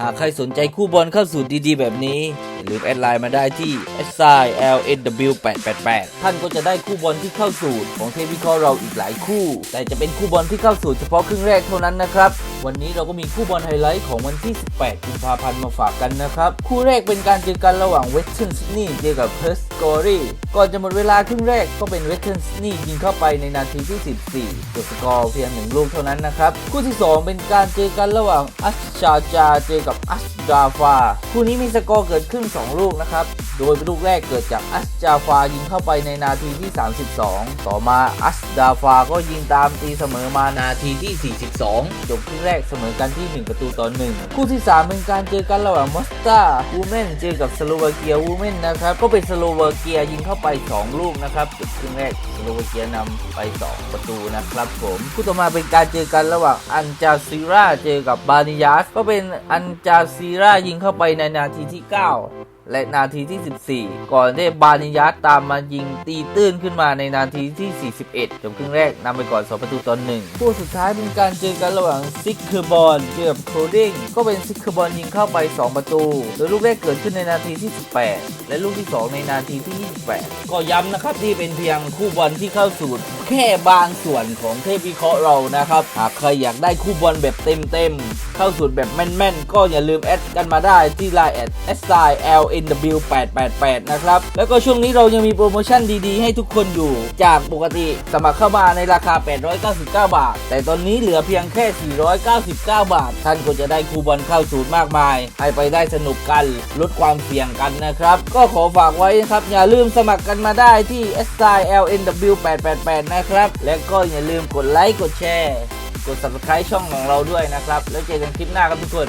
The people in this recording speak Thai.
หากใครสนใจคู่บอลเข้าสูตรดีๆ แบบนี้ อย่าลืมแอดไลน์มาได้ที่ s i l n w 8 8 8ท่านก็จะได้คู่บอลที่เข้าสูตรของเทพวิเคราะห์เราอีกหลายคู่ แต่จะเป็นคู่บอลที่เข้าสูตรเฉพาะครึ่งแรกเท่านั้นนะครับ วันนี้เราก็มีคู่บอลไฮไลท์ของวันที่ 18 กุมภาพันธ์มาฝากกันนะครับ คู่แรกเป็นการเจอกันระหว่างเวสเทิร์นซิดนีย์เจอกับเพิร์สกอรีก่อนจะหมดเวลาครึ่งแรกก็เป็นเวสเทิร์นซิดนีย์ยิงเข้าไปในนาทีที่ 14จบสกอร์เพียงหนึ่งลูกเท่านั้นนะครับ คู่ที่ 2 เป็นการเจอกันระหว่างอัชชาจาเจอกับอัชดาฟาคู่นี้มีสกอร์เกิดขึ้น2 ลูกนะครับ โดยลูกแรกเกิดจากอัชจาฟายิงเข้าไปในนาทีที่ 32 ต่อมาอัชดาฟาก็ยิงตามตีเสมอมานาทีที่ 42 จบครึ่งแรกเสมอกันที่ 1 ประตูต่อ 1 คู่ที่ 3 เป็นการเจอกันระหว่างมอสตาวูเมนเจอกับสโลวาเกียวูเมนนะครับ ก็เป็นสโลวาเกียยิงเข้าไป 2 ลูกนะครับจบครึ่งแรกสโลวาเกียนำไป 2 ประตูนะครับผมคู่ต่อมาเป็นการเจอกันระหว่างอันจาซิราเจอกับบานิยัสก็เป็นอันจาซิรายิงเข้าไปในนาทีที่ 9 และนาทีที่ 14 ก่อนที่บานิยัสตามมายิงตีตื้นขึ้นมาในนาทีที่ 41 จบครึ่งแรกนำไปก่อน 2 ประตูต่อ1คู่สุดท้ายเป็นการเจอกันระหว่างซิกเคอร์บอลเจอกับโคดิงก็เป็นซิกเคอร์บอลยิงเข้าไป 2 ประตู โดยลูกแรกเกิดขึ้นในนาทีที่ 18 และลูกที่ 2 ในนาทีที่ 28 ก็ย้ำนะครับที่เป็นเพียงคู่บอลที่เข้าสูตรแค่บางส่วนของเทพวิเคราะห์เรานะครับหากใครอยากได้คู่บอลแบบเต็มๆ เข้าสูตรแบบแม่นๆ ก็อย่าลืมแอดกันมาได้ที่ Line แอด s i l n w 8 8 8นะครับ แล้วก็ช่วงนี้เรายังมีโปรโมชั่นดีๆ ให้ทุกคนอยู่ จากปกติสมัครเข้ามาในราคา 899 บาท แต่ตอนนี้เหลือเพียงแค่ 499 บาท ท่านก็จะได้คูบอลเข้าสูตรมากมาย ให้ไปได้สนุกกัน ลดความเสี่ยงกันนะครับ ก็ขอฝากไว้นะครับ อย่าลืมสมัครกันมาได้ที่ s i l n w 8 8 8นะครับ และก็อย่าลืมกดไลค์ กดแชร์ กด subscribe ช่องของเราด้วยนะครับ แล้วเจอกันคลิปหน้าครับทุกคน